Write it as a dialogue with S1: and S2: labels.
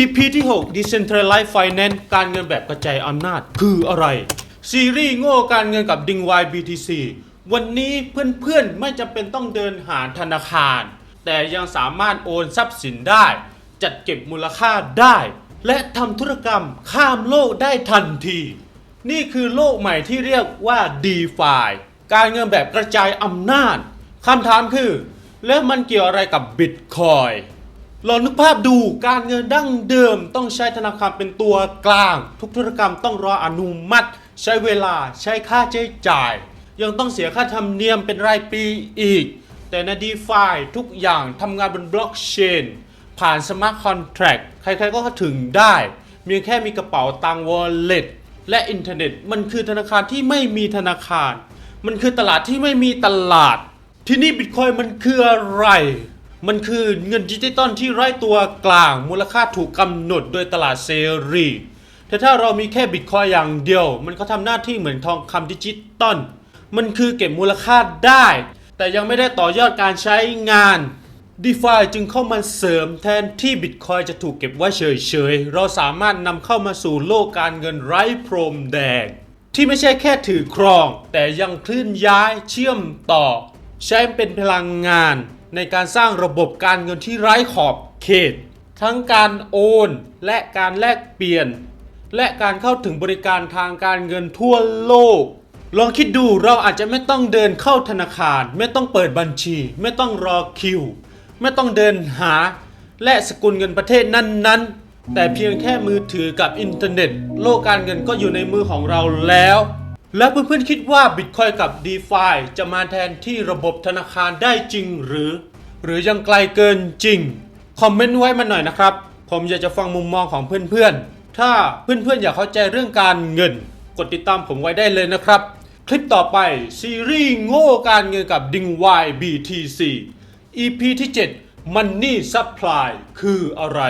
S1: EP ที่ 6 Decentralized Finance การเงินแบบกระจายอำนาจคืออะไร ซีรีส์โง่การเงินกับดิงวาย BTC วันนี้เพื่อนๆ ไม่จำเป็นต้องเดินหาธนาคาร แต่ยังสามารถโอนทรัพย์สินได้ จัดเก็บมูลค่าได้ และทำธุรกรรมข้ามโลกได้ทันที นี่คือโลกใหม่ที่เรียกว่า DeFi การเงินแบบกระจายอำนาจคำถามคือ แล้วมันเกี่ยวอะไรกับ Bitcoin ลองนึกภาพดูการเงินดั้งเดิมต้องใช้ธนาคารเป็นตัวกลาง ทุกธุรกรรมต้องรออนุมัติ ใช้เวลาใช้ค่าใช้จ่าย ยังต้องเสียค่าธรรมเนียมเป็นรายปีอีก แต่ใน DeFi ทุกอย่างทำงานบนบล็อกเชนผ่านสมาร์ทคอนแท็กใครๆก็ถึงได้เพียงแค่มีกระเป๋าตังค์ wallet และอินเทอร์เน็ต มันคือธนาคารที่ไม่มีธนาคาร มันคือตลาดที่ไม่มีตลาด ที่นี่บิตคอยมันคืออะไร มันคือเงินดิจิตอลที่ไร้ตัวกลางมูลค่าถูกกำหนดโดยตลาดเสรีแต่ถ้าเรามีแค่บิตคอยอย่างเดียว มันก็ทำหน้าที่เหมือนทองคำดิจิตอลมันคือเก็บมูลค่าได้ แต่ยังไม่ได้ต่อยอดการใช้งาน d e f i จึงเข้ามาเสริมแทนที่ Bitcoin จะถูกเก็บไว้เฉยๆ เราสามารถนำเข้ามาสู่โลกการเงินไร้พรมแดง ที่ไม่ใช่แค่ถือครอง แต่ยังเคลื่อนย้ายเชื่อมต่อ ใช้เป็นพลังงาน ในการสร้างระบบการเงินที่ไร้ขอบเขต ทั้งการโอนและการแลกเปลี่ยน และการเข้าถึงบริการทางการเงินทั่วโลก ลองคิดดูเราอาจจะไม่ต้องเดินเข้าธนาคาร ไม่ต้องเปิดบัญชี ไม่ต้องรอคิว ไม่ต้องเดินหา และสกุลเงินประเทศนั้นๆ แต่เพียงแค่มือถือกับอินเทอร์เน็ต โลกการเงินก็อยู่ในมือของเราแล้ว แล้วเพื่อนๆคิดว่า Bitcoin กับ DeFi จะมาแทนที่ระบบธนาคารได้จริงหรือ หรือยังไกลเกินจริง คอมเมนต์ไว้มาหน่อยนะครับ ผมอยากจะฟังมุมมองของเพื่อนๆ ถ้าเพื่อนๆอยากเข้าใจเรื่องการเงิน กดติดตามผมไว้ได้เลยนะครับ คลิปต่อไปซีรีส์โง่การเงินกับดิง Y BTC EP ที่ 7 Money Supply คืออะไร